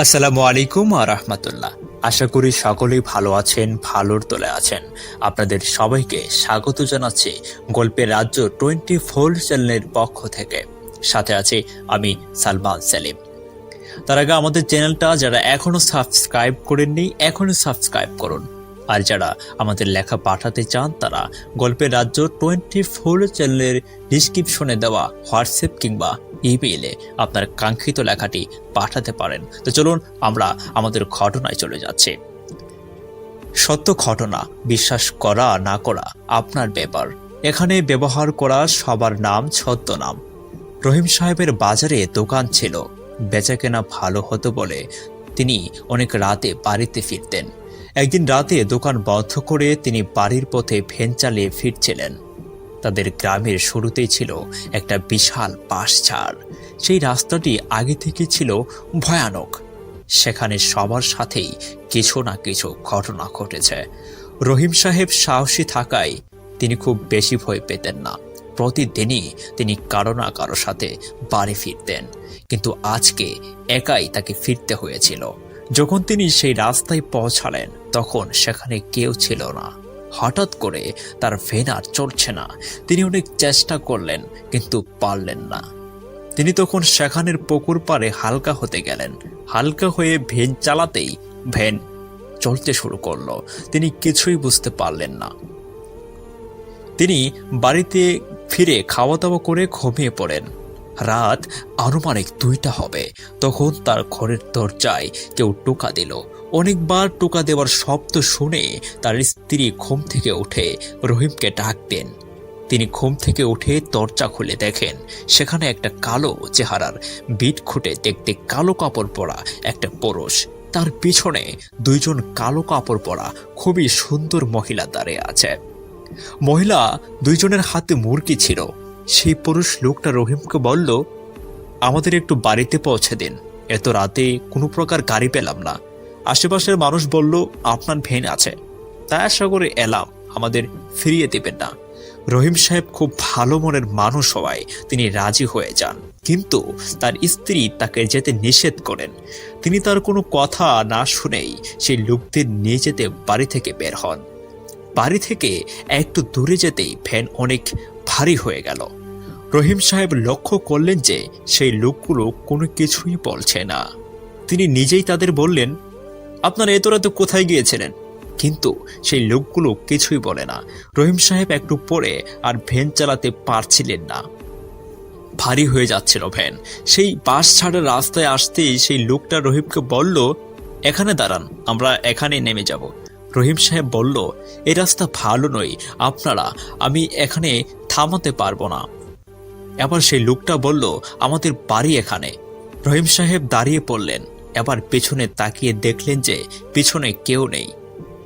আসসালামু আলাইকুম আ রহমতুল্লাহ। আশা করি সকলেই ভালো আছেন, ভালোর তোলে আছেন। আপনাদের সবাইকে স্বাগত জানাচ্ছি গল্পের রাজ্য টোয়েন্টি ফোর চ্যানেলের পক্ষ থেকে। সাথে আছি আমি সালমান সেলিম। তার আগে আমাদের চ্যানেলটা যারা এখনও সাবস্ক্রাইব করেননি এখনও সাবস্ক্রাইব করুন। আর যারা আমাদের লেখা পাঠাতে চান তারা গল্পের রাজ্য টোয়েন্টি ফোর চ্যানেলের ডিসক্রিপশনে দেওয়া হোয়াটসঅ্যাপ কিংবা ইমেইলে আপনার কাঙ্ক্ষিত লেখাটি পাঠাতে পারেন। তো চলুন আমরা আমাদের ঘটনায় চলে যাচ্ছি। সত্য ঘটনা, বিশ্বাস করা না করা আপনার ব্যাপার। এখানে ব্যবহার করা সবার নাম ছদ্ম নাম রহিম সাহেবের বাজারে দোকান ছিল। বেচাকেনা ভালো হতো বলে তিনি অনেক রাতে বাড়িতে ফিরতেন। একদিন রাতে দোকান বন্ধ করে তিনি বাড়ির পথে ভ্যান চালিয়ে ফিরছিলেন। তাদের গ্রামের শুরুতেই ছিল একটা বিশাল বাঁশঝাড়। সেই রাস্তাটি আগে থেকে ছিল ভয়ানক। সেখানে সবার সাথেই কিছু না কিছু ঘটনা ঘটেছে। রহিম সাহেব সাহসী থাকায় তিনি খুব বেশি ভয় পেতেন না। প্রতিদিনই তিনি কারও না কারও সাথে বাড়ি ফিরতেন। কিন্তু আজকে একাই তাকে ফিরতে হয়েছিল। যখন তিনি সেই রাস্তায় পৌঁছালেন তখন সেখানে কেউ ছিল না। হঠাৎ করে তার ভেন আর চলছে না। তিনি অনেক চেষ্টা করলেন, কিন্তু পারলেন না। তিনি তখন সেখানের পুকুর পাড়ে হালকা হতে গেলেন। হালকা হয়ে ভেন চালাতেই ভ্যান চলতে শুরু করল। তিনি কিছুই বুঝতে পারলেন না। তিনি বাড়িতে ফিরে খাওয়া দাওয়া করে ঘুমিয়ে পড়েন। রাত আনুমানিক দুইটা হবে। তখন তার ঘরের দরজায় কেউ টোকা দিল। অনেকবার টোকা দেওয়ার শব্দ শুনে তার স্ত্রী ঘুম থেকে উঠে রহিমকে ডাক দেন। তিনি ঘুম থেকে উঠে দরজা খুলে দেখেন, সেখানে একটা কালো চেহারার বিট খুঁটে দেখতে কালো কাপড় পরা একটা পুরুষ। তার পিছনে দুইজন কালো কাপড় পরা খুবই সুন্দর মহিলা দাঁড়িয়ে আছে। মহিলা দুইজনের হাতে মুরগি ছিল। সেই পুরুষ লোকটা রহিমকে বলল, আমাদের একটু বাড়িতে পৌঁছে দিন। এত রাতে কোনো প্রকার গাড়ি পেলাম না। আশেপাশের মানুষ বলল, আপনার ভেন আছে। তাই আশা করে এলাম। আমাদের ফিরিয়ে দেবেন না। রহিম সাহেব খুব ভালো মনের মানুষ হওয়ায় তিনি রাজি হয়ে যান। কিন্তু তার স্ত্রী তাকে যেতে নিষেধ করেন। তিনি তার কোনো কথা না শুনেই সেই লোকদের নিয়ে যেতে বাড়ি থেকে বের হন। বাড়ি থেকে একটু দূরে যেতেই ভ্যান অনেক ভারী হয়ে গেল। রহিম সাহেব লক্ষ্য করলেন যে সেই লোকগুলো কোনো কিছুই বলছে না। তিনি নিজেই তাদের বললেন আপনারা এত রাতে কোথায় গিয়েছিলেন? কিন্তু সেই লোকগুলো কিছুই বলে না। রহিম সাহেব একটু পরে আর ভ্যান চালাতে পারছিলেন না। ভারী হয়ে যাচ্ছিল ভ্যান। সেই বাস ছাড়ের রাস্তায় আসতেই সেই লোকটা রহিমকে বলল, এখানে দাঁড়ান, আমরা এখানে নেমে যাব। রহিম সাহেব বলল এই রাস্তা ভালো নয় আপনারা, আমি এখানে থামাতে পারব না। এবার সেই লোকটা বলল, আমাদের বাড়ি এখানে। রহিম সাহেব দাঁড়িয়ে পড়লেন। এবার পেছনে তাকিয়ে দেখলেন যে পিছনে কেউ নেই।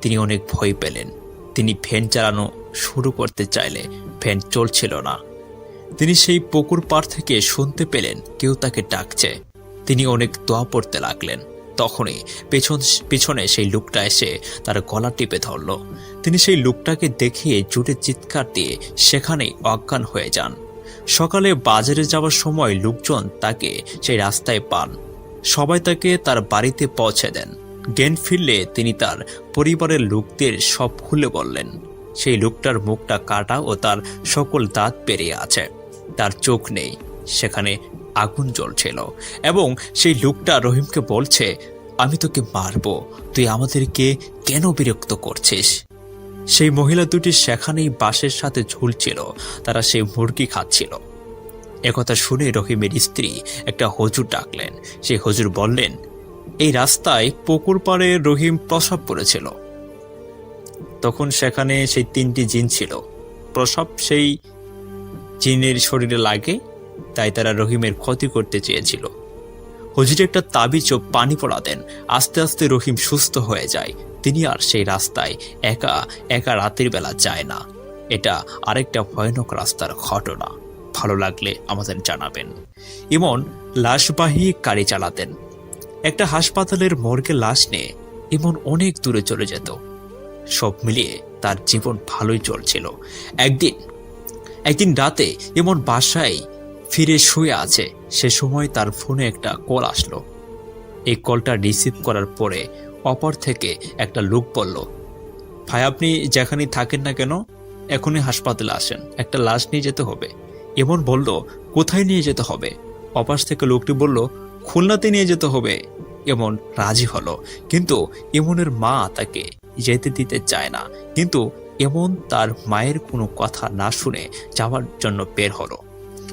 তিনি অনেক ভয় পেলেন। তিনি ফ্যান চালানো শুরু করতে চাইলে ফ্যান চলছিল না। তিনি সেই পুকুর পাড় থেকে শুনতে পেলেন কেউ তাকে ডাকছে। তিনি অনেক দোয়া পড়তে লাগলেন। তখনই পেছন পিছনে সেই লোকটা এসে তার গলা টিপে ধরল। তিনি সেই লোকটাকে দেখিয়ে জুটে চিৎকার দিয়ে সেখানেই অজ্ঞান হয়ে যান। সকালে বাজারে যাওয়ার সময় লোকজন তাকে সেই রাস্তায় পান। সবাই তাকে তার বাড়িতে পৌঁছে দেন। জ্ঞান ফিরলে তিনি তার পরিবারের লোকদের সব খুলে বললেন। সেই লোকটার মুখটা কাটা ও তার সকল দাঁত পেরিয়ে আছে। তার চোখ নেই, সেখানে আগুন জ্বলছিল এবং সেই লোকটা রহিমকে বলছে, আমি তোকে মারবো, তুই আমাদেরকে কেন বিরক্ত করছিস? সেই মহিলা দুটি সেখানেই বাঁশের সাথে ঝুলছিল, তারা সেই মুরগি খাচ্ছিল। একথা শুনে রহিমের স্ত্রী একটা হজুর ডাকলেন। সেই হজুর বললেন, এই রাস্তায় পুকুর পাড়ে রহিম প্রসব করেছিল। তখন সেখানে সেই তিনটি জিন ছিল। প্রসব সেই জিনের শরীরে লাগে, তাই তারা রহিমের ক্ষতি করতে চেয়েছিল। হজির একটা তাবিজ ও পানি পড়া দেন, আস্তে আস্তে রহিম সুস্থ হয়ে যায়। তিনি আর সেই রাস্তায় একা একা রাতের বেলা যায় না। এটা আরেকটা ভয়ানক রাস্তার ঘটনা। ভালো লাগলে আমাদের জানাবেন। ইমন লাশবাহী গাড়ি চালাতেন। একটা হাসপাতালের মর্গে লাশ নিয়ে ইমন অনেক দূরে চলে যেত। সব মিলিয়ে তার জীবন ভালোই চলছিল। একদিন একদিন রাতে এমন বাসায় ফিরে শুয়ে আছে। সে সময় তার ফোনে একটা কল আসলো। এই কলটা রিসিভ করার পরে অপর থেকে একটা লোক বলল, ভাই, আপনি যেখানেই থাকেন না কেন, এখনই হাসপাতালে আসেন। একটা লাশ নিয়ে যেতে হবে। এমন বলল, কোথায় নিয়ে যেতে হবে? অপাশ থেকে লোকটি বলল, খুলনাতে নিয়ে যেতে হবে। এমন রাজি হলো, কিন্তু ইমনের মা তাকে যেতে দিতে চায় না। কিন্তু এমন তার মায়ের কোনো কথা না শুনে যাওয়ার জন্য বের হলো।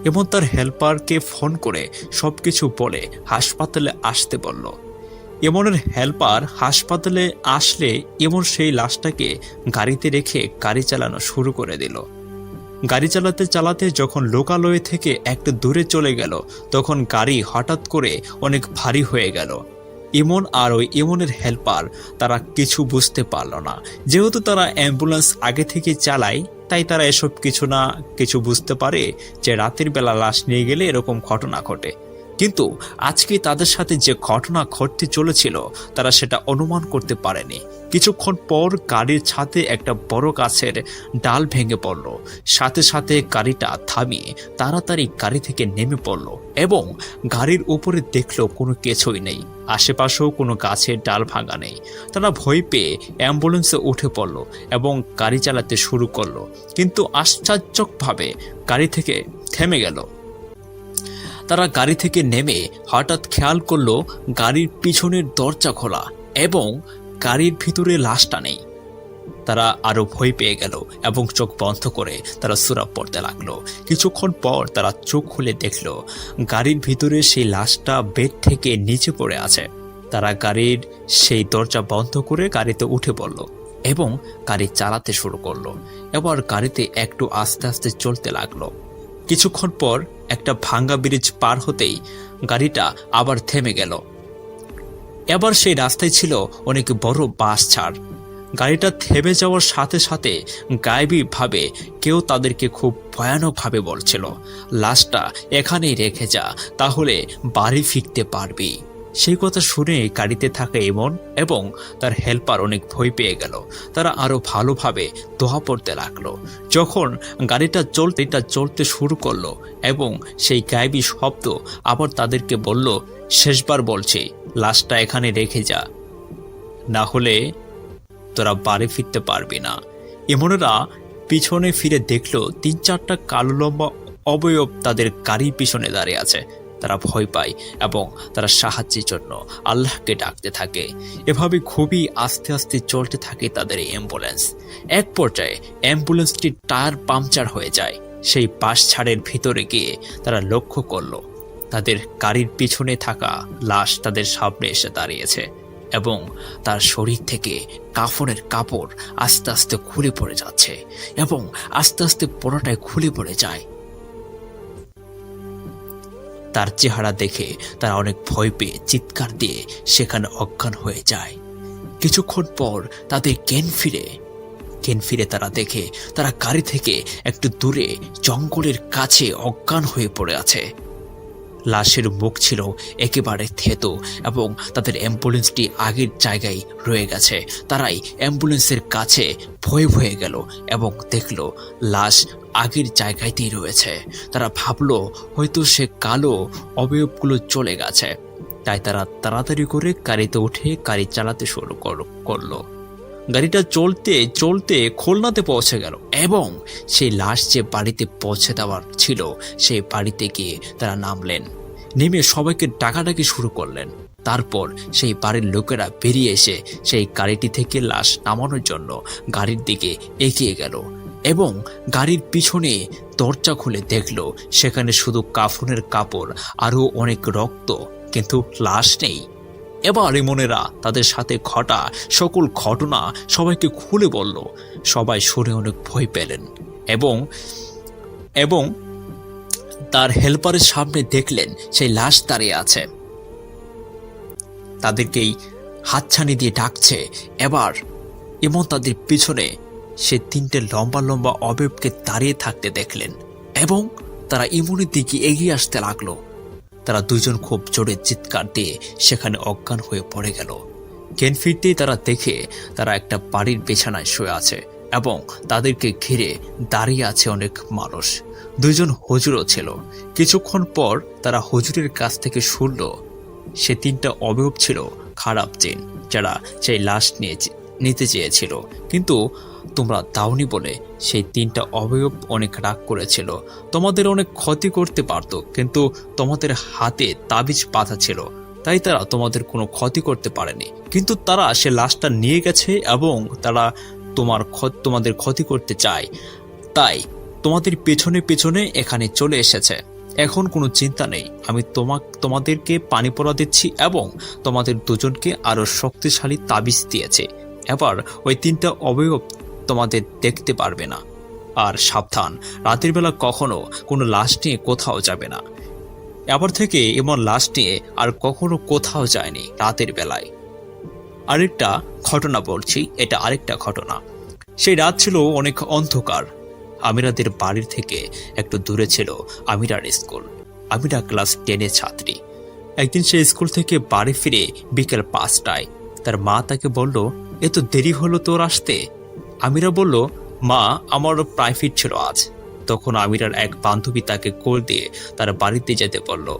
এবং তার হেল্পারকে ফোন করে সবকিছু বলে হাসপাতালে আসতে বলল। এমনের হেল্পার হাসপাতালে আসলে এমন সেই লাশটাকে গাড়িতে রেখে গাড়ি চালানো শুরু করে দিল। গাড়ি চালাতে চালাতে যখন লোকালয়ে থেকে একটু দূরে চলে গেল, তখন গাড়ি হঠাৎ করে অনেক ভারী হয়ে গেল। ইমন আর ওই ইমনের হেল্পার, তারা কিছু বুঝতে পারল না। যেহেতু তারা অ্যাম্বুলেন্স আগে থেকে চালায়, তাই তারা এসব কিছু না কিছু বুঝতে পারে যে রাতের বেলা লাশ নিয়ে গেলে এরকম ঘটনা ঘটে। কিন্তু আজকে তাদের সাথে যে ঘটনা ঘটতে চলেছিল, তারা সেটা অনুমান করতে পারেনি। কিছুক্ষণ পর গাড়ির ছাদে একটা বড় গাছের ডাল ভেঙে পড়ল। সাথে সাথে গাড়িটা থামিয়ে তাড়াতাড়ি গাড়ি থেকে নেমে পড়ল এবং গাড়ির উপরে দেখল কোনো কিছুই নেই। আশেপাশেও কোনো গাছের ডাল ভাঙা নেই। তারা ভয় পেয়ে অ্যাম্বুলেন্সে উঠে পড়ল এবং গাড়ি চালাতে শুরু করল। কিন্তু আশ্চর্যকভাবে গাড়ি থেকে থেমে গেল। তারা গাড়ি থেকে নেমে হঠাৎ খেয়াল করল গাড়ির পিছনের দরজা খোলা এবং গাড়ির ভিতরে লাশটা নেই। তারা আরও ভয় পেয়ে গেল এবং চোখ বন্ধ করে তারা সুরাব পড়তে লাগল। কিছুক্ষণ পর তারা চোখ খুলে দেখল গাড়ির ভিতরে সেই লাশটা বেড থেকে নিচে পড়ে আছে। তারা গাড়ির সেই দরজা বন্ধ করে গাড়িতে উঠে পড়ল এবং গাড়ি চালাতে শুরু করল। এবার গাড়িতে একটু আস্তে আস্তে চলতে লাগল। কিছুক্ষণ পর একটা ভাঙ্গা ব্রিজ পার হতেই গাড়িটা আবার থেমে গেল। এবার সেই রাস্তায় ছিল অনেক বড় বাস ছাড়। গাড়িটা থেমে যাওয়ার সাথে সাথে গায়েবীভাবে কেউ তাদেরকে খুব ভয়ানকভাবে বলছিল, লাশটা এখানেই রেখে যা, তাহলে বাড়ি ফিরতে পারবি। সেই কথা শুনে গাড়িতে থাকা এমন এবং তার হেল্পার অনেক ভয় পেয়ে গেল। তারা আরও ভালোভাবে দোহা পড়তে লাগল। যখন গাড়িটা চলতেটা চলতে শুরু করল এবং সেই গায়েবী শব্দ আবার তাদেরকে বলল, শেষবার বলছে, লাশটা এখানে রেখে যা। না হলে তোরা বাড়ি ফিরতে পারবি না। এমনেরা পিছনে ফিরে দেখল তিন চারটা কালো লম্বা অবয়ব তাদের গাড়ির পিছনে দাঁড়িয়ে আছে। তারা ভয় পায় এবং তারা সাহায্যের জন্য আল্লাহকে ডাকতে থাকে। এভাবে খুবই আস্তে আস্তে চলতে থাকে তাদের অ্যাম্বুলেন্স। এক পর্যায়ে অ্যাম্বুলেন্সটির টায়ার পাংচার হয়ে যায়। সেই বাস ছাড়ের ভিতরে গিয়ে তারা লক্ষ্য করল, তাদের গাড়ির পিছনে থাকা লাশ তাদের সামনে এসে দাঁড়িয়েছে এবং তার শরীর থেকে কাফনের কাপড় আস্তে আস্তে খুলে পড়ে যাচ্ছে এবং আস্তে আস্তে পুরোটাই খুলে পড়ে যায়। তার চেহারা দেখে তারা অনেক ভয় পেয়ে চিৎকার দিয়ে সেখানে অজ্ঞান হয়ে যায়। কিছুক্ষণ পর তাদের জ্ঞান ফিরে। জ্ঞান ফিরে তারা দেখে তারা গাড়ি থেকে একটু দূরে জঙ্গলের কাছে অজ্ঞান হয়ে পড়ে আছে। লাশের মুখ ছিল একেবারে থেতো এবং তাদের অ্যাম্বুলেন্সটি আগের জায়গায় রয়ে গেছে। তারাই অ্যাম্বুলেন্সের কাছে ভয়ে ভয়ে গেল এবং দেখল লাশ আগের জায়গাতেই রয়েছে। তারা ভাবলো, হয়তো সে কালো অবয়বগুলো চলে গেছে। তাই তারা তাড়াতাড়ি করে গাড়িতে উঠে গাড়ি চালাতে শুরু কর- করল। গাড়িটা চলতে চলতে খুলনাতে পৌঁছে গেল এবং সেই লাশ যে বাড়িতে পৌঁছে দেওয়ার ছিল, সেই বাড়িতে গিয়ে তারা নামলেন। নেমে সবাইকে ডাকাডাকি শুরু করলেন। তারপর সেই বাড়ির লোকেরা বেরিয়ে এসে সেই গাড়িটি থেকে লাশ নামানোর জন্য গাড়ির দিকে এগিয়ে গেল এবং গাড়ির পিছনে দরজা খুলে দেখল, সেখানে শুধু কাফনের কাপড়, আরও অনেক রক্ত, কিন্তু লাশ নেই। এবার মনেরা তাদের সাথে ঘটা সকল ঘটনা সবাইকে খুলে বলল। সবাই শুনে অনেক ভয় পেলেন এবং এবং তার হেল্পারের সামনে দেখলেন সেই লাশ দাঁড়িয়ে আছে। তাদেরকেই হাতছানি দিয়ে ডাকছে। এবার এমন তাদের পিছনে সে তিনটে লম্বা লম্বা অবয়বকে দাঁড়িয়ে থাকতে দেখলেন এবং তারা ইমনের দিকে এগিয়ে আসতে লাগল। তারা দুজন খুব জোরে চিৎকার দিয়ে সেখানে অজ্ঞান হয়ে পড়ে গেল। জ্ঞান ফিরতেই তারা দেখে তারা একটা বাড়ির বিছানায় শুয়ে আছে এবং তাদেরকে ঘিরে দাঁড়িয়ে আছে অনেক মানুষ। দুইজন হজুরও ছিল। কিছুক্ষণ পর তারা হজুরের কাছ থেকে শুনল, সে তিনটা অবয়ব ছিল খারাপ জিন, যারা সেই লাশ নিয়ে নিতে চেয়েছিল। কিন্তু তোমরা দাওনি বলে সেই তিনটা অবয়ব অনেক রাগ করেছিল। তোমাদের অনেক ক্ষতি করতে পারতো, কিন্তু তোমাদের হাতে তাবিজ বাঁধা ছিল। তাই তারা তোমাদের কোনো ক্ষতি করতে পারেনি। কিন্তু তারা সে লাশটা নিয়ে গেছে এবং তারা তোমার তোমাদের ক্ষতি করতে চায়। তাই তোমাদের পেছনে পেছনে এখানে চলে এসেছে। এখন কোনো চিন্তা নেই। আমি তোমা তোমাদেরকে পানি পড়া দিচ্ছি এবং তোমাদের দুজনকে আরও শক্তিশালী তাবিজ দিয়েছে। এবার ওই তিনটা অবয়ব তোমাদের দেখতে পারবে না। আর সাবধান, রাতের বেলা কখনো কোনো লাশ নিয়ে কোথাও যাবে না। এবার থেকে এমন লাশ নিয়ে আর কখনো কোথাও যায়নি রাতের বেলায়। আরেকটা ঘটনা বলছি, এটা আরেকটা ঘটনা। সেই রাত ছিল অনেক অন্ধকার। আমিরাদের বাড়ির থেকে একটু দূরে ছিল আমিরার স্কুল। আমিরা ক্লাস টেনের ছাত্রী। একদিন সে স্কুল থেকে বাড়ি ফিরে বিকেল পাঁচটায়। তার মা তাকে বলল এত দেরি হলো তোর আসতে? আমিরা বলল, মা, আমার প্রাইভেট ছিল আজ। তখন আমিরার এক বান্ধবী তাকে কোল দিয়ে তার বাড়িতে যেতে বলল।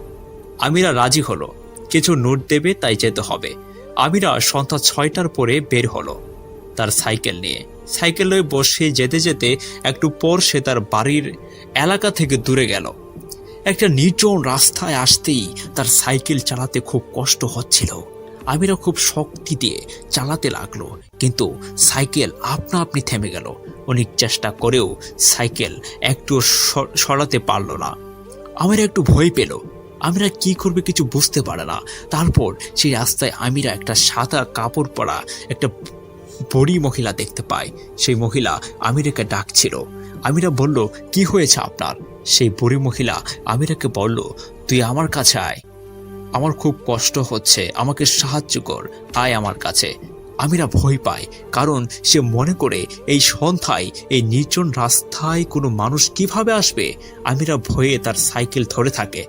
আমিরা রাজি হলো। কিছু নোট দেবে, তাই যেতে হবে। আমিরা সন্ধ্যা ছয়টার পরে বের হলো তার সাইকেল নিয়ে। সাইকেলে বসে যেতে যেতে একটু পর সে তার বাড়ির এলাকা থেকে দূরে গেল। একটা নির্জন রাস্তায় আসতেই তার সাইকেল চালাতে খুব কষ্ট হচ্ছিল। আমিরা খুব শক্তি দিয়ে চালাতে লাগল, কিন্তু সাইকেল আপনা আপনি থেমে গেল। অনেক চেষ্টা করেও সাইকেল একটু সরাতে পারল না। আমিরা একটু ভয় পেল। আমিরা কি করবে কিছু বুঝতে পারে না। তারপর সেই রাস্তায় আমিরা একটা সাদা কাপড় পরা একটা বড়ি মহিলা দেখতে পায়। সেই মহিলা আমিরাকে ডাকছিল। আমিরা বলল, কি হয়েছে আপনার? সেই বুড়ি মহিলা আমিরাকে বলল, তুই আমার কাছে আয়। আমার খুব কষ্ট হচ্ছে, আমাকে সাহায্য কর, আয় আমার কাছে। আমিরা ভয় পায় কারণ সে মনে করে এই সন্ধ্যায়, এই নির্জন রাস্তায় কোনো মানুষ কীভাবে আসবে? আমিরা ভয়ে তার সাইকেল ধরে থাকে।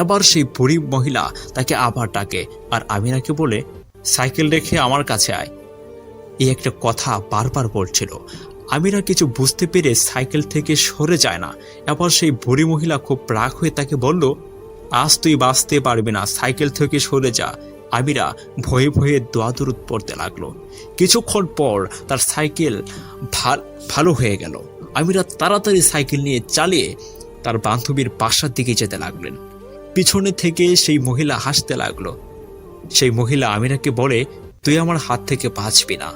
এবার সেই বুড়ি মহিলা তাকে আবার ডাকে, আর আমিরাকে বলে, সাইকেল রেখে আমার কাছে আয়। এই একটা কথা বারবার বলছিল। আমিরা কিছু বুঝতে পেরে সাইকেল থেকে সরে যায় না। এবার সেই বুড়ি মহিলা খুব রাগ হয়ে তাকে বলল আজ তুই বাঁচতে পারবি না, সাইকেল থেকে সরে যা। আমিরা ভয়ে ভয়ে দোয়াদুরুদ পড়তে লাগল। কিছুক্ষণ পর তার সাইকেল ভালো হয়ে গেল। আমিরা তাড়াতাড়ি সাইকেল নিয়ে চালিয়ে তার বান্ধবীর বাসার দিকে যেতে লাগলেন। পিছনে থেকে সেই মহিলা হাসতে লাগল। সেই মহিলা আমিরাকে বলে, তুই আমার হাত থেকে বাঁচবি না।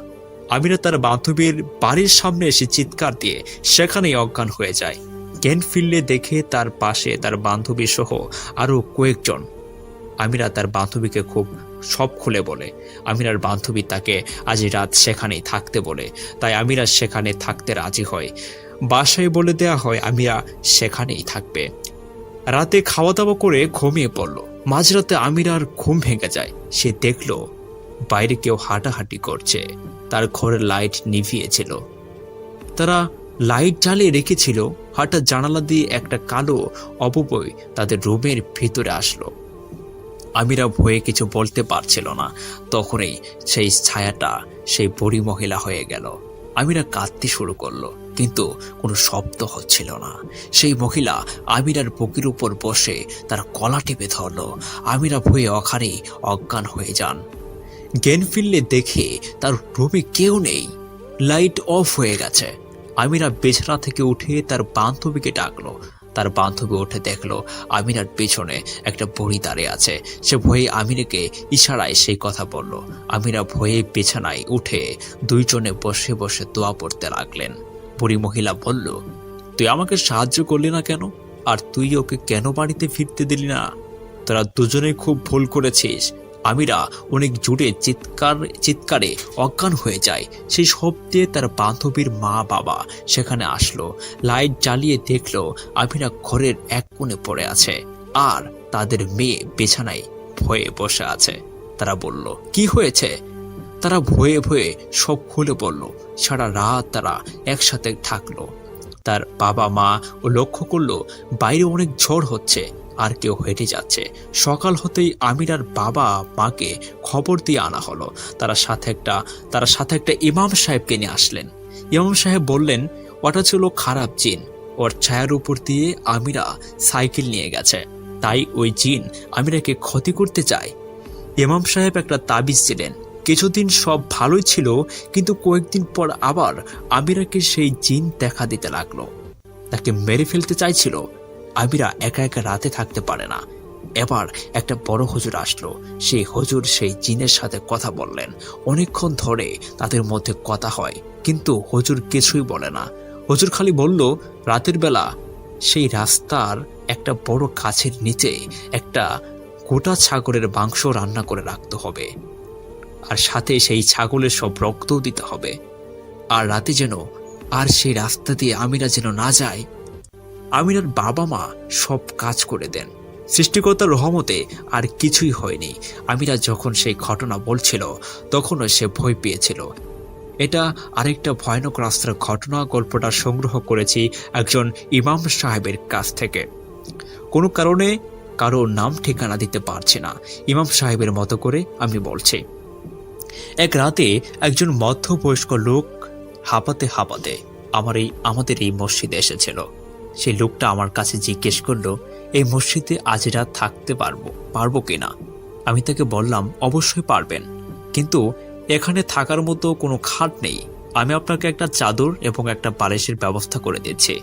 আমিরা তার বান্ধবীর বাড়ির সামনে এসে চিৎকার দিয়ে সেখানেই অজ্ঞান হয়ে যায়। ফিরলে দেখে তার পাশে তার বান্ধবী সহ আরও কয়েকজন। আমিরা তার বান্ধবীকে খুব সব খুলে বলে। আমিরার বান্ধবী তাকে আজ রাত সেখানেই থাকতে বলে। তাই আমিরা সেখানে থাকতে রাজি হয়। বাসায় বলে দেয়া হয়, আমিরা সেখানেই থাকবে। রাতে খাওয়া দাওয়া করে ঘুমিয়ে পড়ল। মাঝরাতে আমিরার ঘুম ভেঙে যায়। সে দেখল, বাইরে কেউ হাঁটাহাঁটি করছে। তার ঘরের লাইট নিভিয়েছিল তারা লাইট জ্বালিয়ে রেখেছিল। হঠাৎ জানালা দিয়ে একটা কালো অপবয় তাদের রুমের ভিতরে আসলো। আমিরা ভয়ে কিছু বলতে পারছিল না। তখনই সেই ছায়াটা, সেই বুড়ি মহিলা হয়ে গেল। আমিরা কাঁদতে শুরু করল, কিন্তু কোনো শব্দ হচ্ছিল না। সেই মহিলা আমিরার বুকের উপর বসে তার কলা টেপে ধরলো। আমিরা ভয়ে অখারে অজ্ঞান হয়ে যান। জ্ঞান ফিরলে দেখে তার রুমে কেউ নেই। লাইট অফ হয়ে গেছে। আমিরা বিছানা থেকে উঠে তার বান্ধবীকে ডাকলো। তার বান্ধবী উঠে দেখল আমিরার পেছনে একটা বুড়ি দাঁড়িয়ে আছে। সে ভয়ে আমিরাকে ইশারায় সেই কথা বলল। আমিরা ভয়ে বিছানায় উঠে দুইজনে বসে বসে দোয়া পড়তে লাগলেন। বুড়ি মহিলা বলল, তুই আমাকে সাহায্য করলি না কেন? আর তুই ওকে কেন বাড়িতে ফিরতে দিলি না? তোরা দুজনেই খুব ভুল করেছিস। আমিরা অনেক জোরে চিৎকার, চিৎকারে অজ্ঞান হয়ে যায়। সেই শব্দে তার বান্ধবীর মা বাবা সেখানে আসলো। লাইট জ্বালিয়ে দেখল আমিরা ঘরের এক কোণে পড়ে আছে। আর তাদের মেয়ে বিছানায় ভয়ে বসে আছে। তারা বলল, কি হয়েছে? তারা ভয়ে ভয়ে সব খুলে বলল, সারা রাত তারা একসাথে থাকল। তার বাবা মা ও লক্ষ্য করল, বাইরে অনেক ঝড় হচ্ছে। আর কেউ হেঁটে যাচ্ছে। সকাল হতেই আমিরার বাবা মাকে খবর দিয়ে আনা হলো। তারা সাথে একটা, তারা সাথে একটা ইমাম সাহেবকে নিয়ে আসলেন। ইমাম সাহেব বললেন, ওটা ছিল খারাপ জিন। ওর ছায়ার উপর দিয়ে আমিরা সাইকেল নিয়ে গেছে। তাই ওই জিন আমিরাকে ক্ষতি করতে চায়। ইমাম সাহেব একটা তাবিজ ছিলেন কিছুদিন সব ভালোই ছিল, কিন্তু কয়েকদিন পর আবার আমিরাকে সেই জিন দেখা দিতে লাগল। তাকে মেরে ফেলতে চাইছিল। আমিরা একা একা রাতে থাকতে পারে না। এবার একটা বড় হুজুর আসলো। সেই হুজুর সেই জিনের সাথে কথা বললেন। অনেকক্ষণ ধরে তাদের মধ্যে কথা হয়, কিন্তু হুজুর কিছুই বলে না। হুজুর খালি বলল, রাতের বেলা সেই রাস্তার একটা বড় গাছের নিচে একটা গোটা ছাগলের মাংস রান্না করে রাখতে হবে। আর সাথে সেই ছাগলের সব রক্তও দিতে হবে। আর রাতে যেন আর সেই রাস্তা দিয়ে আমিরা যেন না যায় আমিরার বাবা মা সব কাজ করে দেন। সৃষ্টিকর্তার রহমতে আর কিছুই হয়নি। আমিরা যখন সেই ঘটনা বলছিল, তখনও সে ভয় পেয়েছিল। এটা আরেকটা ভয়ানক রাস্তার ঘটনা, গল্পটা সংগ্রহ করেছি একজন ইমাম সাহেবের কাছ থেকে। কোনো কারণে কারও নাম ঠিকানা দিতে পারছে না। ইমাম সাহেবের মতো করে আমি বলছি, এক রাতে একজন মধ্যবয়স্ক লোক হাঁপাতে হাঁপাতে আমার এই, আমাদের এই মসজিদে এসেছিল। সেই লোকটা আমার কাছে জিজ্ঞেস করল, এই মসজিদে আজ রাত থাকতে পারব পারব কিনা? আমি তাকে বললাম, অবশ্যই পারবেন, কিন্তু এখানে থাকার মতো কোনো খাট নেই। আমি আপনাকে একটা চাদর এবং একটা বালিশের ব্যবস্থা করে দিচ্ছি।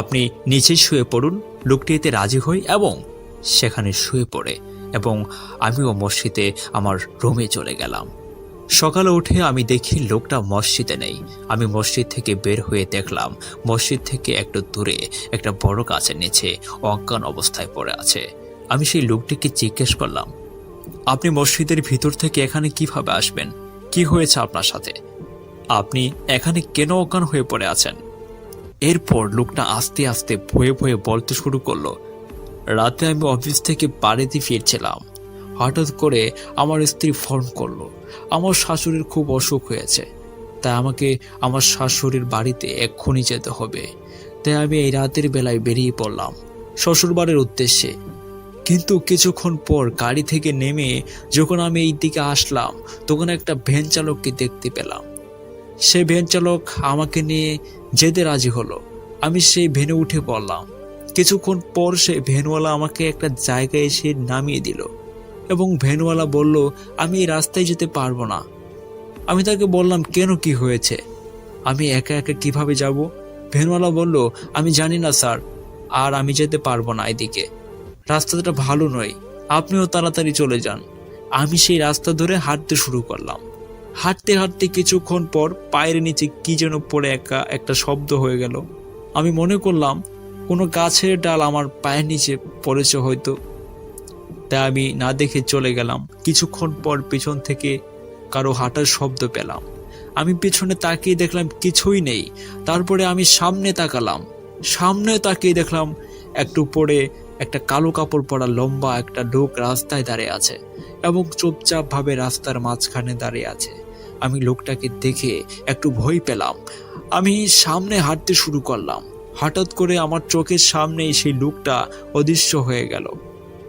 আপনি নিচেই শুয়ে পড়ুন, লোকটি এতে রাজি হই এবং সেখানে শুয়ে পড়ে এবং আমিও মসজিদে আমার রুমে চলে গেলাম। সকালে উঠে আমি দেখি লোকটা মসজিদে নেই। আমি মসজিদ থেকে বের হয়ে দেখলাম, মসজিদ থেকে একটু দূরে, একটা বড় গাছের নিচে অজ্ঞান অবস্থায় পড়ে আছে। আমি সেই লোকটিকে জিজ্ঞেস করলাম, আপনি মসজিদের ভিতর থেকে এখানে কীভাবে আসবেন? কি হয়েছে আপনার সাথে? আপনি এখানে কেন অজ্ঞান হয়ে পড়ে আছেন? এরপর লোকটা আস্তে আস্তে ভয়ে ভয়ে বলতে শুরু করল, রাতে আমি অফিস থেকে বাড়িতে ফিরছিলাম। হঠাৎ করে আমার স্ত্রী ফোন করল। আমার শাশুড়ির খুব অসুখ হয়েছে, তাই আমাকে আমার শাশুড়ির বাড়িতে এক্ষুনি যেতে হবে। তাই আমি এই রাতের বেলায় বেরিয়ে পড়লাম শ্বশুরবাড়ির উদ্দেশ্যে। কিন্তু কিছুক্ষণ পর গাড়ি থেকে নেমে যখন আমি এই দিকে আসলাম, তখন একটা ভ্যান চালককে দেখতে পেলাম। সে ভ্যান চালক আমাকে নিয়ে যেতে রাজি হলো। আমি সেই ভ্যানে উঠে পড়লাম। কিছুক্ষণ পর সে ভ্যানওয়ালা আমাকে একটা জায়গায় এসে নামিয়ে দিল। এবং ভ্যানওয়ালা বলল, আমি এই রাস্তায় যেতে পারব না। আমি তাকে বললাম, কেন কি হয়েছে? আমি একা একা কীভাবে যাব? ভ্যানওয়ালা বলল, আমি জানি না স্যার, আর আমি যেতে পারব না এদিকে। রাস্তাটা ভালো নয়, আপনিও তাড়াতাড়ি চলে যান। আমি সেই রাস্তা ধরে হাঁটতে শুরু করলাম। হাঁটতে হাঁটতে কিছুক্ষণ পর পায়ের নিচে কি যেন পড়ে একা একটা শব্দ হয়ে গেল। আমি মনে করলাম, কোনো গাছের ডাল আমার পায়ের নিচে পড়েছে হয়তো। তাই আমি না দেখে চলে গেলাম। কিছুক্ষণ পর পেছন থেকে কারও হাঁটার শব্দ পেলাম। আমি পেছনে তাকিয়ে দেখলাম কিছুই নেই। তারপরে আমি সামনে তাকালাম। সামনে তাকিয়ে দেখলাম একটু পরে একটা কালো কাপড় পরা লম্বা একটা লোক রাস্তায় দাঁড়িয়ে আছে এবং চুপচাপ ভাবে রাস্তার মাঝখানে দাঁড়িয়ে আছে। আমি লোকটাকে দেখে একটু ভয় পেলাম। আমি সামনে হাঁটতে শুরু করলাম। হঠাৎ করে আমার চোখের সামনেই সেই লোকটা অদৃশ্য হয়ে গেল।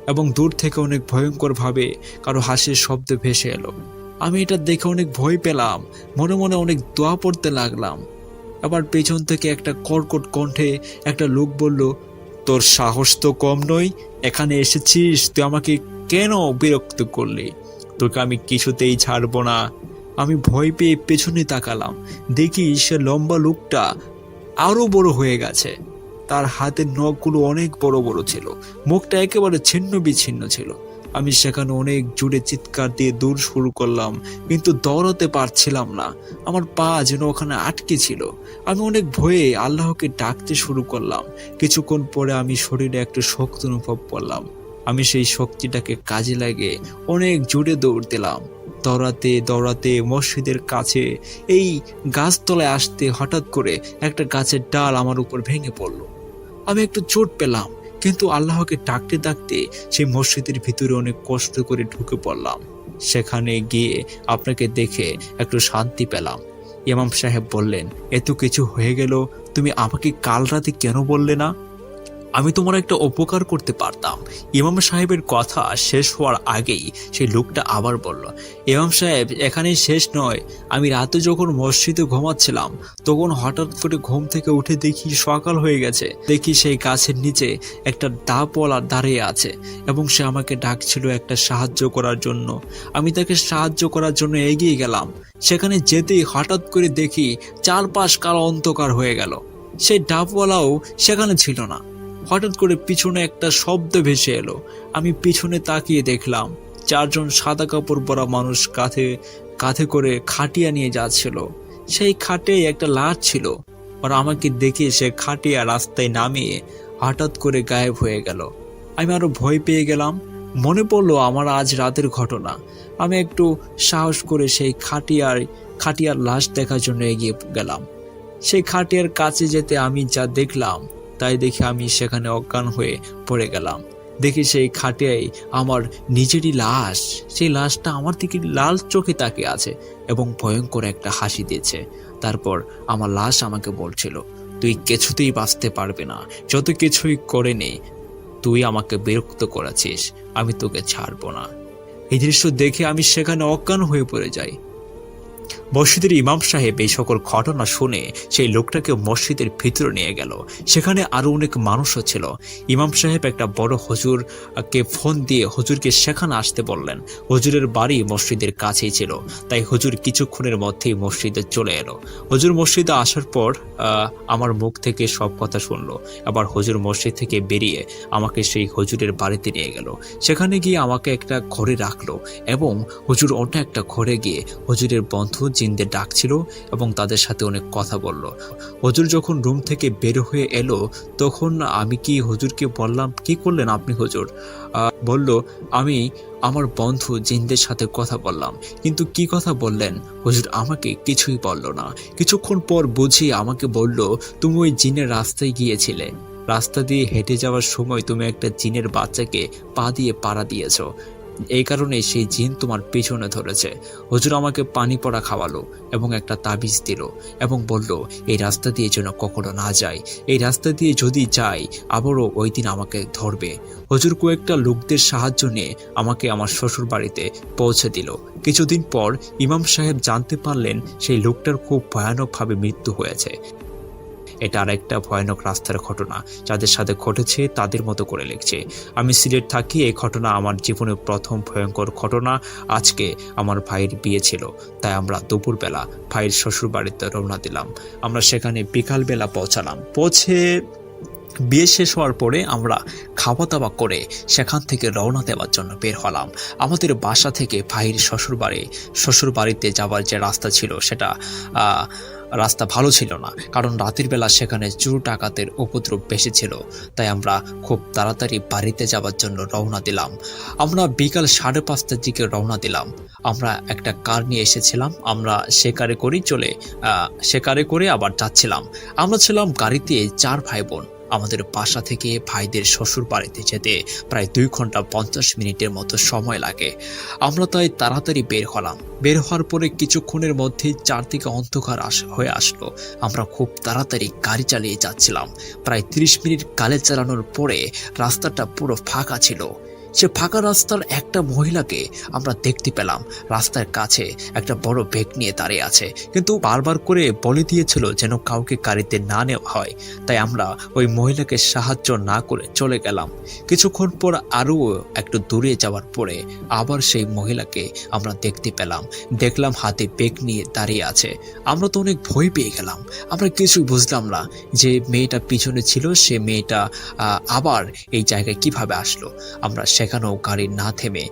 এবং দূর থেকে অনেক ভয়ঙ্করভাবে কারও হাসির শব্দ ভেসে এলো। আমি এটা দেখে অনেক ভয় পেলাম, মনে মনে অনেক দোয়া পড়তে লাগলাম। আবার পেছন থেকে একটা কর্কট কণ্ঠে একটা লোক বলল, তোর সাহস তো কম নয়, এখানে এসেছিস, তুই আমাকে কেন বিরক্ত করলি? তোকে আমি কিছুতেই ছাড়বো না। আমি ভয় পেয়ে পেছনে তাকালাম, দেখি সে লম্বা লোকটা আরও বড় হয়ে গেছে। তার হাতের নখগুলো অনেক বড় বড় ছিল। মুখটা একেবারে ছিন্ন বিচ্ছিন্ন ছিল। আমি সেখানে অনেক জুড়ে চিৎকার দিয়ে দূর শুরু করলাম, কিন্তু দৌড়াতে পারছিলাম না। আমার পা যেন ওখানে আটকে ছিল। আমি অনেক ভয়ে আল্লাহকে ডাকতে শুরু করলাম। কিছুক্ষণ পরে আমি শরীরে একটা শক্তি অনুভব করলাম। আমি সেই শক্তিটাকে কাজে লাগে অনেক জুড়ে দৌড় দিলাম। দৌড়াতে দৌড়াতে মসজিদের কাছে এই গাছতলায় আসতে হঠাৎ করে একটা গাছের ডাল আমার উপর ভেঙে পড়ল। আমি একটু চোট পেলাম, কিন্তু আল্লাহকে ডাকতে ডাকতে সেই মসজিদের ভিতরে অনেক কষ্ট করে ঢুকে পড়লাম। সেখানে গিয়ে আপনাকে দেখে একটু শান্তি পেলাম। ইমাম সাহেব বললেন, এত কিছু হয়ে গেল, তুমি আমাকে কাল রাতে কেন বললে না? আমি তোমার একটা উপকার করতে পারতাম। ইমাম সাহেবের কথা শেষ হওয়ার আগেই সেই লোকটা আবার বলল, ইমাম সাহেব এখানে শেষ নয়। আমি রাতে যখন মসজিদে ঘুমাচ্ছিলাম, তখন হঠাৎ করে ঘুম থেকে উঠে দেখি সকাল হয়ে গেছে। দেখি সেই গাছের নিচে একটা ডাবওয়ালা দাঁড়িয়ে আছে এবং সে আমাকে ডাকছিল একটা সাহায্য করার জন্য। আমি তাকে সাহায্য করার জন্য এগিয়ে গেলাম। সেখানে যেতেই হঠাৎ করে দেখি চারপাশ কালো অন্ধকার হয়ে গেল। সেই ডাবওয়ালাও সেখানে ছিল না। হঠাৎ করে পিছনে একটা শব্দ ভেসে এলো। আমি পিছনে তাকিয়ে দেখলাম, চারজন সাদা কাপড় পরা মানুষ কাঁধে কাঁধে করে খাটিয়া নিয়ে যাচ্ছিল। সেই খাটে একটা লাশ ছিল। আর আমাকে দেখে সে খাটিয়া রাস্তায় নামিয়ে হঠাৎ করে গায়েব হয়ে গেল। আমি আরও ভয় পেয়ে গেলাম। মনে পড়ল আমার আজ রাতের ঘটনা। আমি একটু সাহস করে সেই খাটিয়ার খাটিয়ার লাশ দেখার জন্য এগিয়ে গেলাম। সেই খাটিয়ার কাছে যেতে আমি যা দেখলাম তাই দেখে আমি সেখানে অজ্ঞান হয়ে পড়ে গেলাম। দেখি সেই খাটিয়ায় আমার নিজেরই লাশ, সেই লাশটা আমার দিকে লাল চোখে তাকিয়ে আছে এবং ভয়ঙ্কর একটা হাসি দিয়েছে। তারপর আমার লাশ আমাকে বলছিল, তুই কিছুতেই বাঁচতে পারবে না, যত কিছুই করে নে, তুই আমাকে বিরক্ত করেছিস, আমি তোকে ছাড়বো না। এই দৃশ্য দেখে আমি সেখানে অজ্ঞান হয়ে পড়ে যাই। মসজিদের ইমাম সাহেব এই সকল ঘটনা শুনে সেই লোকটাকে মসজিদের ভিতরে নিয়ে গেল। সেখানে আরও অনেক মানুষও ছিল। ইমাম সাহেব একটা বড় হজুরকে ফোন দিয়ে হজুরকে সেখানে আসতে বললেন। হজুরের বাড়ি মসজিদের কাছেই ছিল। তাই হজুর কিছুক্ষণের মধ্যেই মসজিদে চলে এলো। হজুর মসজিদে আসার পর আমার মুখ থেকে সব কথা শুনলো। আবার হজুর মসজিদ থেকে বেরিয়ে আমাকে সেই হজুরের বাড়িতে নিয়ে গেল। সেখানে গিয়ে আমাকে একটা ঘরে রাখল এবং হজুর অন্য একটা ঘরে গিয়ে হজুরের বন্ধু জিনদের ডাকছিল এবং তাদের সাথে অনেক কথা বলল। হজুর যখন রুম থেকে বের হয়ে এলো, তখন আমি কি হুজুরকে বললাম, কি করলেন আপনি হুজুর? বলল, আমি আমার বন্ধু জিনদের সাথে কথা বললাম, কিন্তু কি কথা বললেন? হজুর আমাকে কিছুই বলল না। কিছুক্ষণ পর বুঝি আমাকে বলল, তুমি ওই জিনের রাস্তায় গিয়েছিলে। রাস্তা দিয়ে হেঁটে যাওয়ার সময় তুমি একটা জিনের বাচ্চাকে পা দিয়ে পাড়া দিয়েছ। এই কারণে সেই জিন তোমার পেছনে ধরেছে। হজুর আমাকে পানি পড়া খাওয়ালো এবং একটা তাবিজ দিল এবং বলল, এই রাস্তা দিয়ে যেন কখনো না যায় এই রাস্তা দিয়ে যদি যাই, আবারও ওই দিন আমাকে ধরবে। হুজুর কয়েকটা লোকদের সাহায্য নিয়ে আমাকে আমার শ্বশুর বাড়িতে পৌঁছে দিল। কিছুদিন পর ইমাম সাহেব জানতে পারলেন সেই লোকটার খুব ভয়ানকভাবে মৃত্যু হয়েছে। এটা আর একটা ভয়ানক রাস্তার ঘটনা, যাদের সাথে ঘটেছে তাদের মতো করে লিখছে। আমি সিলেট থাকি, এই ঘটনা আমার জীবনের প্রথম ভয়ঙ্কর ঘটনা। আজকে আমার ভাইয়ের বিয়ে ছিল, তাই আমরা দুপুরবেলা ভাইয়ের শ্বশুর বাড়িতে রওনা দিলাম। আমরা সেখানে বিকালবেলা পৌঁছালাম। পৌঁছে বিয়ে শেষ হওয়ার পরে আমরা খাওয়া দাওয়া করে সেখান থেকে রওনা দেওয়ার জন্য বের হলাম। আমাদের বাসা থেকে ভাইয়ের শ্বশুর বাড়ি শ্বশুর বাড়িতে যাওয়ার যে রাস্তা ছিল সেটা রাস্তা ভালো ছিল না, কারণ রাতের বেলা সেখানে চুর টাকাতের উপদ্রব বেশি ছিল। তাই আমরা খুব তাড়াতাড়ি বাড়িতে যাওয়ার জন্য রওনা দিলাম। আমরা বিকাল সাড়ে পাঁচটার দিকে রওনা দিলাম। আমরা একটা কার নিয়ে এসেছিলাম। আমরা সে কারে করেই চলে সে কারে করে আবার যাচ্ছিলাম। আমরা ছিলাম গাড়িতে চার ভাই বোন আমাদের বাসা থেকে ভাইদের শ্বশুর বাড়িতে যেতে প্রায় দুই ঘণ্টা পঞ্চাশ মিনিটের মতো সময় লাগে। আমরা তাই তাড়াতাড়ি বের হলাম। বের হওয়ার পরে কিছুক্ষণের মধ্যে চারদিকে অন্ধকার আস, হয়ে আসলো। আমরা খুব তাড়াতাড়ি গাড়ি চালিয়ে যাচ্ছিলাম। প্রায় তিরিশ মিনিট গালে চালানোর পরে রাস্তাটা পুরো ফাঁকা ছিল। সে ফাঁকা রাস্তার একটা মহিলাকে আমরা দেখতে পেলাম। রাস্তার কাছে একটা বড় ব্যাগ নিয়ে দাঁড়িয়ে আছে। কিন্তু বারবার করে বলে দিয়েছিল যেন কাউকে গাড়িতে না নেওয়া হয়। তাই আমরা ওই মহিলাকে সাহায্য না করে চলে গেলাম। কিছুক্ষণ পর আরও একটু দূরে যাওয়ার পরে আবার সেই মহিলাকে আমরা দেখতে পেলাম। দেখলাম হাতে ব্যাগ নিয়ে দাঁড়িয়ে আছে। আমরা তো অনেক ভয় পেয়ে গেলাম। আমরা কিছু বুঝলাম না যে মেয়েটা পিছনে ছিল, সে মেয়েটা আবার এই জায়গায় কীভাবে আসলো। আমরা সেখানেও গাড়ি না থেমে,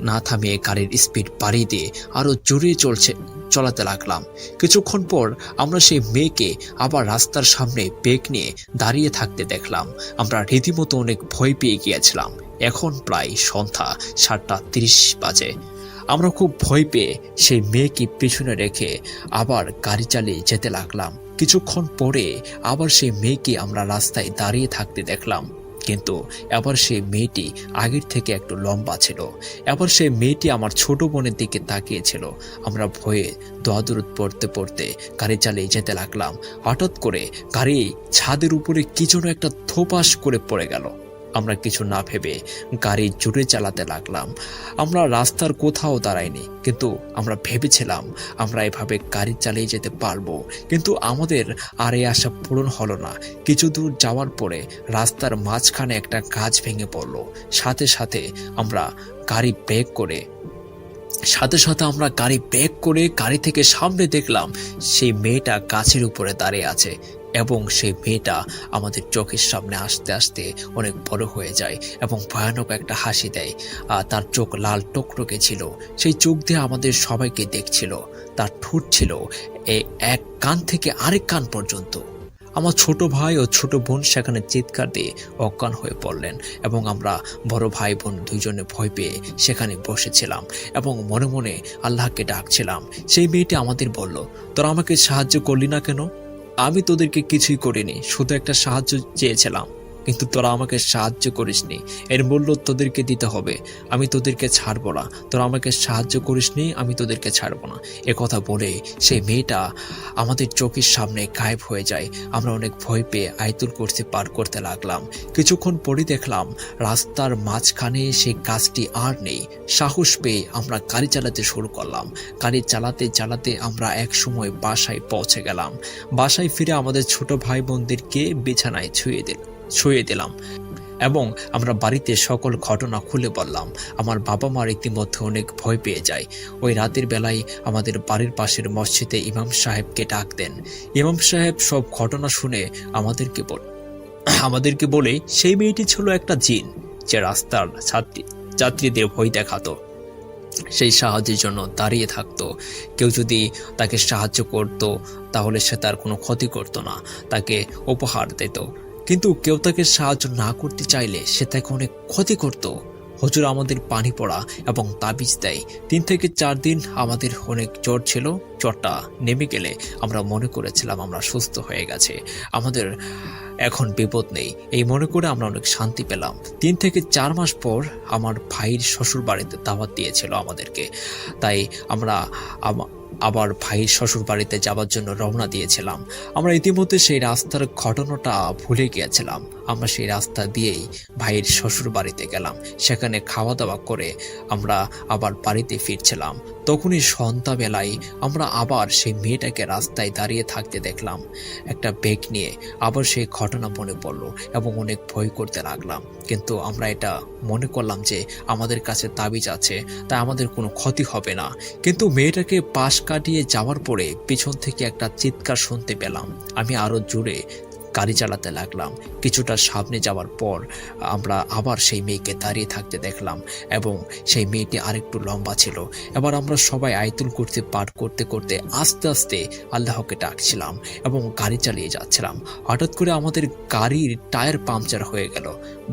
না থামিয়ে গাড়ির স্পিড বাড়িয়ে দিয়ে আরও জোরে চলছে, চলাতে লাগলাম। কিছুক্ষণ পর আমরা সেই মেয়েকে আবার রাস্তার সামনে বেগ নিয়ে দাঁড়িয়ে থাকতে দেখলাম। আমরা রীতিমতো অনেক ভয় পেয়ে গিয়েছিলাম। এখন প্রায় সন্ধ্যা সাতটা তিরিশ বাজে। আমরা খুব ভয় পেয়ে সেই মেয়েকে পিছনে রেখে আবার গাড়ি চালিয়ে যেতে লাগলাম। কিছুক্ষণ পরে আবার সেই মেয়েকে আমরা রাস্তায় দাঁড়িয়ে থাকতে দেখলাম। কিন্তু এবার সেই মেয়েটি আগের থেকে একটু লম্বা ছিল। এবার সেই মেয়েটি আমার ছোট বোনের দিকে তাকিয়েছিল। আমরা ভয়ে দোয়াদুরুদ পড়তে পড়তে গাড়ি চালিয়ে যেতে লাগলাম। হঠাৎ করে গাড়ি ছাদের উপরে কি যেন একটা থোপাস করে পড়ে গেল। আমরা কিছু না ভেবে গাড়ি জোরে চালাতে লাগলাম। আমরা রাস্তার কোথাও দাঁড়াইনি, কিন্তু আমরা ভেবেছিলাম আমরা এভাবে গাড়ি চালিয়ে যেতে পারব। কিন্তু আমাদের আর এই আশা পূরণ হলো না। কিছু দূর যাওয়ার পরে রাস্তার মাঝখানে একটা গাছ ভেঙে পড়ল। সাথে সাথে আমরা গাড়ি ব্রেক করে, সাথে সাথে আমরা গাড়ি ব্রেক করে গাড়ি থেকে সামনে দেখলাম সেই মেয়েটা গাছের উপরে দাঁড়িয়ে আছে। এবং সেই মেয়েটা আমাদের চোখের সামনে আসতে আসতে অনেক বড় হয়ে যায় এবং ভয়ানক একটা হাসি দেয়। আর তার চোখ লাল টকটকে ছিল। সেই চোখ দিয়ে আমাদের সবাইকে দেখছিল। তার ঠোঁট ছিল এক কান থেকে আরেক কান পর্যন্ত। আমার ছোট ভাই ও ছোট বোন সেখানে চিৎকার দিয়ে অজ্ঞান হয়ে পড়লেন এবং আমরা বড় ভাই বোন দুজনে ভয় পেয়ে সেখানে বসেছিলাম এবং মনে মনে আল্লাহকে ডাকছিলাম। সেই মেয়েটি আমাদের বলল, তোরা আমাকে সাহায্য করলি না কেন? আমি তোদেরকে কিছুই করিনি শুধু একটা সাহায্য চেয়েছিলাম। কিন্তু তোরা আমাকে সাহায্য করিসনি। এর মূল্য তোদেরকে দিতে হবে। আমি তোদেরকে ছাড়বো না। তোরা আমাকে সাহায্য করিসনি, আমি তোদেরকে ছাড়বো না। এ কথা বলে সেই মেয়েটা আমাদের চোখের সামনে গায়েব হয়ে যায়। আমরা অনেক ভয় পেয়ে আয়তুল করতে পার করতে লাগলাম। কিছুক্ষণ পরে দেখলাম রাস্তার মাঝখানে সেই গাছটি আর নেই। সাহস পেয়ে আমরা গাড়ি চালাতে শুরু করলাম। গাড়ি চালাতে চালাতে আমরা এক সময় বাসায় পৌঁছে গেলাম। বাসায় ফিরে আমাদের ছোট ভাই বোনদেরকে বিছানায় ছুঁয়ে দিল। ছুঁয়ে দিলাম। এবং আমরা বাড়িতে সকল ঘটনা খুলে বললাম, আমার বাবা মা ইতিমধ্যে অনেক ভয় পেয়ে যায়। ওই রাতের বেলায় আমাদের বাড়ির পাশের মসজিদে ইমাম সাহেবকে ডাক দেন। ইমাম সাহেব সব ঘটনা শুনে আমাদেরকে বল, আমাদেরকে বলে, সেই মেয়েটি ছিল একটা জিন, যে রাস্তার ছাত্রী যাত্রীদের ভয় দেখাতো। সেই সাহায্যের জন্য দাঁড়িয়ে থাকতো। কেউ যদি তাকে সাহায্য করত, তাহলে সে তার কোনো ক্ষতি করতো না। তাকে উপহার দিত। কিন্তু কেউ তাকে সাহায্য না করতে চাইলে সে তাকে অনেক ক্ষতি করত। হজুর আমাদের পানি পড়া এবং তাবিজ দেয়। তিন থেকে চার দিন আমাদের অনেক জ্বর ছিল, জ্বরটা নেমে গেলে আমরা মনে করেছিলাম আমরা সুস্থ হয়ে গেছে। আমাদের এখন বিপদ নেই। এই মনে করে আমরা অনেক শান্তি পেলাম। তিন থেকে চার মাস পর আমার ভাইয়ের শ্বশুর বাড়িতে দাওয়াত দিয়েছিল আমাদেরকে। তাই আমরা আমা- আবার ভাইয়ের শ্বশুর বাড়িতে যাওয়ার জন্য রওনা দিয়েছিলাম। আমরা ইতিমধ্যে সেই রাস্তার ঘটনাটা ভুলে গিয়েছিলাম। আমরা সেই রাস্তা দিয়েই ভাইয়ের শ্বশুর বাড়িতে গেলাম। সেখানে খাওয়া দাওয়া করে আমরা আবার বাড়িতে ফিরছিলাম। তখনই সন্ধ্যাবেলায় আমরা আবার সেই মেয়েটাকে রাস্তায় দাঁড়িয়ে থাকতে দেখলাম। একটা ব্যাগ নিয়ে আবার সেই ঘটনা মনে পড়ল এবং অনেক ভয় করতে লাগলাম। কিন্তু আমরা এটা মনে করলাম যে আমাদের কাছে তাবিজ আছে, তাই আমাদের কোনো ক্ষতি হবে না। কিন্তু মেয়েটাকে পাশ কাটিয়ে যাওয়ার পরে পিছন থেকে একটা চিৎকার শুনতে পেলাম। আমি আরও জোরে গাড়ি চালাতে লাগলাম। কিছুটা সামনে যাওয়ার পর আমরা আবার সেই মেয়েকে দাঁড়িয়ে থাকতে দেখলাম এবং সেই মেয়েটি আরেকটু লম্বা ছিল। এবার আমরা সবাই আয়তুল করতে পাঠ করতে করতে আস্তে আস্তে আল্লাহকে ডাকছিলাম এবং গাড়ি চালিয়ে যাচ্ছিলাম। হঠাৎ করে আমাদের গাড়ির টায়ার পাংচার হয়ে গেল।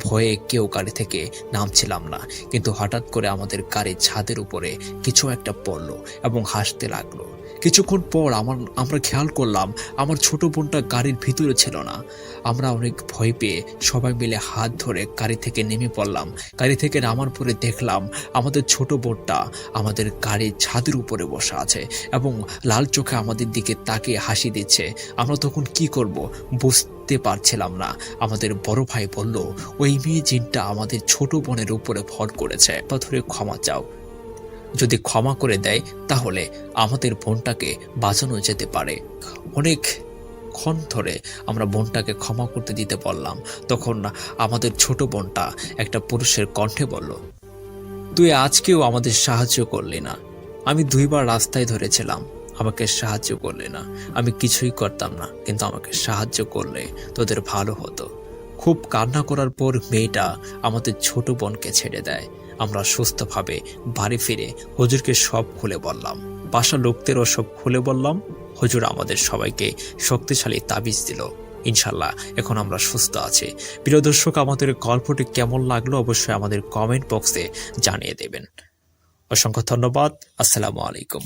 ভয়ে কেউ গাড়ি থেকে নামছিলাম না, কিন্তু হঠাৎ করে আমাদের গাড়ির ছাদের উপরে কিছু একটা পড়ল এবং হাসতে লাগল। কিছুক্ষণ পর আমার, আমরা খেয়াল করলাম আমার ছোট বোনটা গাড়ির ভিতরে ছিল না। আমরা অনেক ভয় পেয়ে সবাই মিলে হাত ধরে গাড়ি থেকে নেমে পড়লাম। গাড়ি থেকে নামার পরে দেখলাম আমাদের ছোট বোনটা আমাদের গাড়ির ছাদের উপরে বসে আছে এবং লাল চোখে আমাদের দিকে তাকিয়ে হাসি দিচ্ছে। আমরা তখন কি করব বুঝতে পারছিলাম না। আমাদের বড় ভাই বলল, ওই মেয়ে জিনটা আমাদের ছোট বোনের উপরে ভর করেছে। পাথরে ক্ষমা চাও। যদি ক্ষমা করে দেয়, তাহলে আমাদের বোনটাকে বাঁচানো যেতে পারে। অনেক ক্ষণ ধরে আমরা বোনটাকে ক্ষমা করতে দিতে বললাম তখন আমাদের ছোট বোনটা একটা পুরুষের কণ্ঠে বলল, তুই আজকেও আমাদের সাহায্য করলি না। আমি দুইবার রাস্তায় ধরেছিলাম। আমাকে সাহায্য করলে না। আমি কিছুই করতাম না, কিন্তু আমাকে সাহায্য করলে তোদের ভালো হতো। খুব কান্না করার পর মেয়েটা আমাদের ছোট বোনকে ছেড়ে দেয়। আমরা সুস্থভাবে বাড়ি ফিরে হুজুরকে সব খুলে বললাম। বাসা লোকদেরও সব খুলে বললাম। হজুর আমাদের সবাইকে শক্তিশালী তাবিজ দিল। ইনশাল্লাহ এখন আমরা সুস্থ আছি। প্রিয় দর্শক, আমাদের গল্পটি কেমন লাগল অবশ্যই আমাদের কমেন্ট বক্সে জানিয়ে দেবেন। অসংখ্য ধন্যবাদ। আসসালামু আলাইকুম।